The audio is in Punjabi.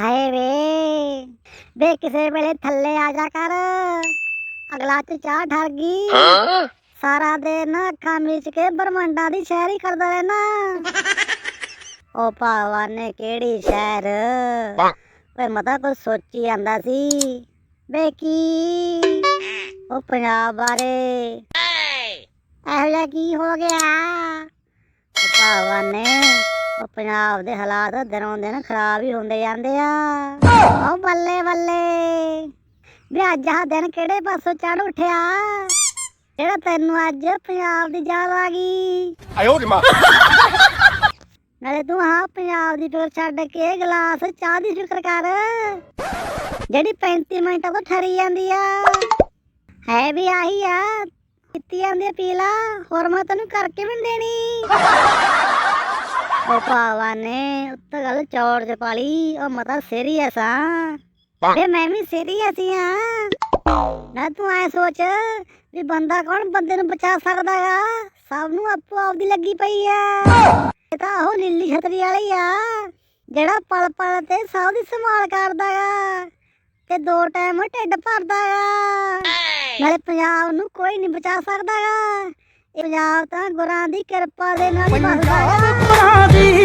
ਹਾਏ ਵੇ। ਵੇ ਕਿਸੇ ਵੇਲੇ ਥੱਲੇ ਆ ਜਾ ਕਰ। ਅਗਲਾ ਚ ਚਾਹ ਠਰ ਗਈ। ਸਾਰਾ ਦਿਨ ਅੱਖਾਂ ਮੀਚ ਕੇ ਬਰਮੰਡਾ ਦੀ ਸ਼ਹਿਰ ਹੀ ਕਰਦਾ ਰਹਿਣਾ ਉਹ ਭਾਵਾ ਨੇ ਕਿਹੜੀ ਸ਼ਹਿਰ ਓਏ ਮਤਾ ਕੁਝ ਸੋਚੀ ਜਾਂਦਾ ਸੀ। ਵੇ ਕੀ? ਉਹ ਪੰਜਾਬ ਬਾਰੇ। ਇਹੋ ਜਿਹਾ ਕੀ ਹੋ ਗਿਆ? ਭਾਵਾ ਨੇ ਉਹ ਪੰਜਾਬ ਦੇ ਹਾਲਾਤ ਦਿਨੋਂ ਦਿਨ ਖਰਾਬ ਹੀ ਹੁੰਦੇ ਜਾਂਦੇ ਆ। ਉਹ ਬੱਲੇ ਬੱਲੇ। ਵੀ ਅੱਜ ਆ ਦਿਨ ਕਿਹੜੇ ਪਾਸੋਂ ਚੜ ਉੱਠਿਆ? ਜਿਹੜਾ ਤੈਨੂੰ ਅੱਜ ਪੰਜਾਬ ਦੀ ਯਾਦ ਆ ਗਈ। ਆਇਓ ਮਾਂ। ਨਾਲੇ ਤੂੰ ਆ ਪੰਜਾਬ ਦੀ ਫਿਕਰ ਛੱਡ ਕੇ ਗਲਾਸ ਚਾਹ ਦੀ ਸ਼ੁਕਰ ਕਰ। ਜਿਹੜੀ 35 ਮਿੰਟਾਂ ਤੋਂ ਠਰੀ ਜਾਂਦੀ ਆ। ਹੈ ਵੀ ਆਹੀ ਆ। ਕੀਤੀ ਜਾਂਦੀ ਪੀਲਾ। ਹੋਰ ਮੈਂ ਤੈਨੂੰ ਕਰਕੇ ਵੀ ਨਹੀਂ ਦੇਣੀ। ਉਹ ਭਾਵਾ ਨੇ ਉੱਤ ਗੱਲ ਚੌੜ ਚ ਪਾਲੀ ਉਹ ਮਤਾ ਸੀਰੀਅਸ ਆ ਵੇ ਮੈਂ ਵੀ ਸੀਰੀਅਸ ਹੀ। ਆ ਨਾ ਤੂੰ ਐ ਸੋਚ ਵੀ ਬੰਦਾ ਕੌਣ ਬੰਦੇ ਨੂੰ ਬਚਾ ਸਕਦਾ ਆ ਸਭ ਨੂੰ ਆਪੋ ਆਪ ਦੀ ਲੱਗੀ ਪਈ ਆ ਇਹ ਤਾਂ ਉਹ ਲੀਲੀ ਛਤਰੀ ਵਾਲੀ ਆ ਜਿਹੜਾ ਪਲ ਪਲ ਤੇ ਸਭ ਦੀ ਸੰਭਾਲ ਕਰਦਾ ਆ ਤੇ ਦੋ ਟਾਈਮ ਢਿੱਡ ਭਰਦਾ ਆ ਨਾਲੇ ਪੰਜਾਬ ਨੂੰ ਕੋਈ ਨਹੀਂ ਬਚਾ ਸਕਦਾ ਆ ਇਹ ਪੰਜਾਬ ਤਾਂ ਗੁਰਾਂ ਦੀ ਕਿਰਪਾ ਦੇ ਨਾਲ ਹੀ ਵਸਦਾ ਏ